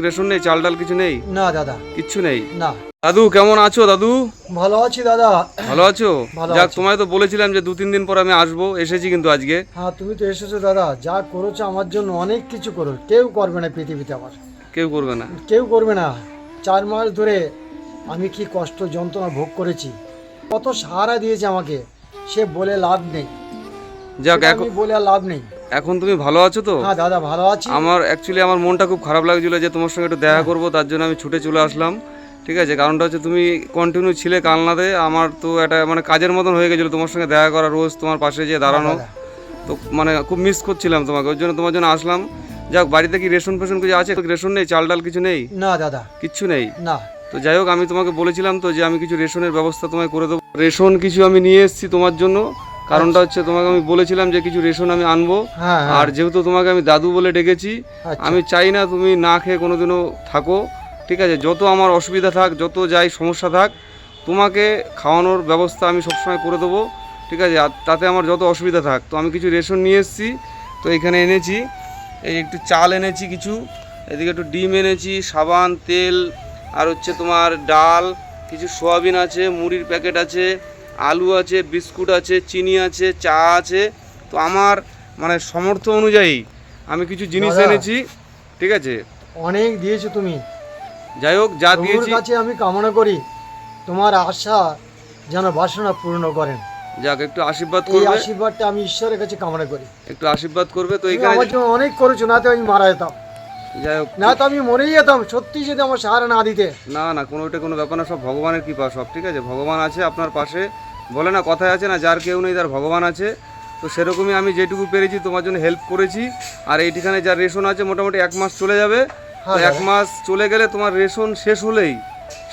Ration নেই চাল ডাল কিছু নেই? না দাদা। কিচ্ছু নেই? না। দাদু কেমন আছো দাদু? ভালো আছি দাদা। ভালো আছো? যাক তোমায় তো বলেছিলাম যে দু তিন দিন পর আমি আসব এসেছি কিন্তু আজকে। হ্যাঁ তুমি তো এসেছ দাদা। যা করেছ আমার জন্য অনেক কিছু করো। কেউ করবে না পৃথিবীতে আমার কেউ করবে না। কেউ করবে না। চার মাস ধরে আমি কি কষ্ট যন্ত্রণা ভোগ করেছি। কত সাহারা দিয়েছে আমাকে। সে বলে লাভ নেই। যাক এখন বলে লাভ নেই। এখন তুমি ভালো আছো তো? হ্যাঁ দাদা ভালো আছি। আমার অ্যাকচুয়ালি আমার মনটা খুব খারাপ লাগছিল যে তোমার সঙ্গে একটু দেখা হ্যাঁ। করব তার জন্য আমি ছুটে চলে আসলাম। ঠিক আছে কারণটা হচ্ছে তুমি কন্টিনিউ ছিলে কালনাতে আমার তো একটা মানে কাজের মতন হয়ে গেছিল তোমার সঙ্গে দেখা করা রোজ তোমার পাশে যেয়ে দাঁড়ানো। তো মানে খুব মিস করছিলাম তোমাকে ওই জন্য তোমার জন্য আসলাম। যাক বাড়িতে কি রেশন ফেশন কিছু আছে? রেশন নেই চাল ডাল কিছু নেই? না দাদা। কিচ্ছু নেই? না। তো যাই হোক আমি তোমাকে বলেছিলাম তো যে আমি কিছু রেশনের ব্যবস্থা তোমায় করে দেবো। রেশন কিছু আমি নিয়ে এসেছি তোমার জন্য। কারণটা হচ্ছে তোমাকে আমি বলেছিলাম যে কিছু রেশন আমি আনব। হ্যাঁ হ্যাঁ। আর যেহেতু তোমাকে আমি দাদু বলে ডেকেছি আচ্ছা। আমি চাই না তুমি না খেয়ে কোনোদিনও থাকো ঠিক আছে? যত আমার অসুবিধা থাক যত যাই সমস্যা থাক তোমাকে খাওয়ানোর ব্যবস্থা আমি সবসময় করে দেবো ঠিক আছে? আর তাতে আমার যত অসুবিধা থাক তো আমি কিছু রেশন নিয়ে এসেছি তো এখানে এনেছি এই একটু চাল এনেছি কিছু এদিকে একটু ডিম এনেছি সাবান তেল আর হচ্ছে তোমার ডাল কিছু সোয়াবিন আছে মুড়ির প্যাকেট আছে আলু আছে বিস্কুট আছে চিনি আছে চা আছে। তো আমার মানে সমর্থ অনুযায়ী আমি কিছু জিনিস এনেছি ঠিক আছে? অনেক দিয়েছ তুমি। যাই হোক যা দিয়েছি। কাছে আমি কামনা করি তোমার আশা যেন বাসনা পূর্ণ করেন। যাক একটু আশীর্বাদ এই করবে আশীর্বাদটা আমি ঈশ্বরের কাছে কামনা করি। একটু আশীর্বাদ করবে তো এখানে আমার জন্য অনেক করেছ না তো আমি মারা যেতাম। যাই হোক। না তো আমি মরেই যেতাম সত্যি যদি আমার সাহারা না দিতে। না না কোনো ওইটা কোনো ব্যাপার না সব ভগবানের কৃপা সব ঠিক আছে? ভগবান আছে আপনার পাশে বলে না কথায় আছে না যার কেউ নেই তার ভগবান আছে। তো সেরকমই আমি যেটুকু পেরেছি তোমার জন্য হেল্প করেছি। আর এইখানে যা রেশন আছে মোটামুটি এক মাস চলে যাবে। হ্যাঁ, এক মাস চলে গেলে তোমার রেশন শেষ হলেই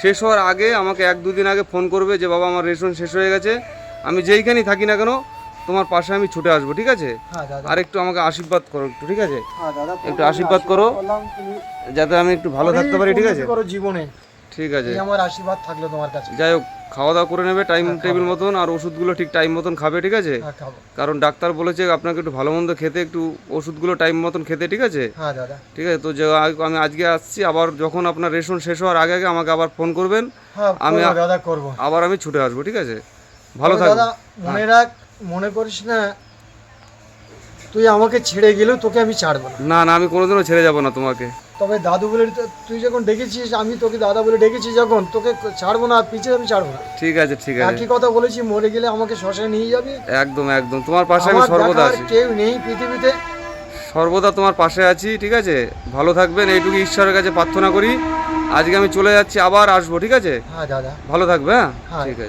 শেষ হওয়ার আগে আমাকে এক দুদিন আগে ফোন করবে যে বাবা আমার রেশন শেষ হয়ে গেছে। আমি যেইখানেই থাকি না কেন তোমার পাশে আমি ছুটে আসব ঠিক আছে? হ্যাঁ আর একটু আমাকে আশীর্বাদ করো একটু ঠিক আছে? হ্যাঁ একটু আশীর্বাদ করো। যাতে আমি একটু ভালো থাকতে পারি ঠিক আছে? জীবনে। ঠিক আছে। এই আমার আশীর্বাদ থাকল তোমার কাছে। যাই হোক খাওয়া দাওয়া করে নেবে টাইম হ্যাঁ, টেবিল মতন আর ওষুধগুলো ঠিক টাইম মতন খাবে ঠিক আছে? হ্যাঁ খাব। কারণ ডাক্তার বলেছে আপনাকে একটু ভালো মন্দ খেতে একটু ওষুধগুলো টাইম মতন খেতে ঠিক আছে? হ্যাঁ দাদা। ঠিক আছে তো আমি আজকে আসছি আবার যখন আপনার রেশন শেষ হওয়ার আগে আগে আমাকে আবার ফোন করবেন। হ্যাঁ আমি করব দাদা করব। আবার আমি ছুটে আসব ঠিক আছে? ভালো দাদা মনে রাখ মনে করিস না তুই আমাকে ছেড়ে গেলেও তোকে আমি ছাড়বো না। না না আমি কোনোদিনও ছেড়ে যাব না তোমাকে। তবে দাদু বলে তুই যখন ডেকেছিস আমি তোকে দাদা বলে ডেকেছি যখন তোকে ছাড়বো না পিছিয়ে আমি ছাড়বো না। ঠিক আছে ঠিক আছে। একই কথা বলেছি মরে গেলে আমাকে শ্মশানে নিয়ে যাবি। একদম একদম। তোমার পাশে আমি সর্বদা আছি। কেউ নেই পৃথিবীতে। সর্বদা তোমার পাশে আছি ঠিক আছে? ভালো থাকবেন এইটুকু ঈশ্বরের কাছে প্রার্থনা করি। আজকে আমি চলে যাচ্ছি আবার আসব ঠিক আছে? হ্যাঁ দাদা। ভালো থাকবে হ্যাঁ? হ্যাঁ। ঠিক আছে।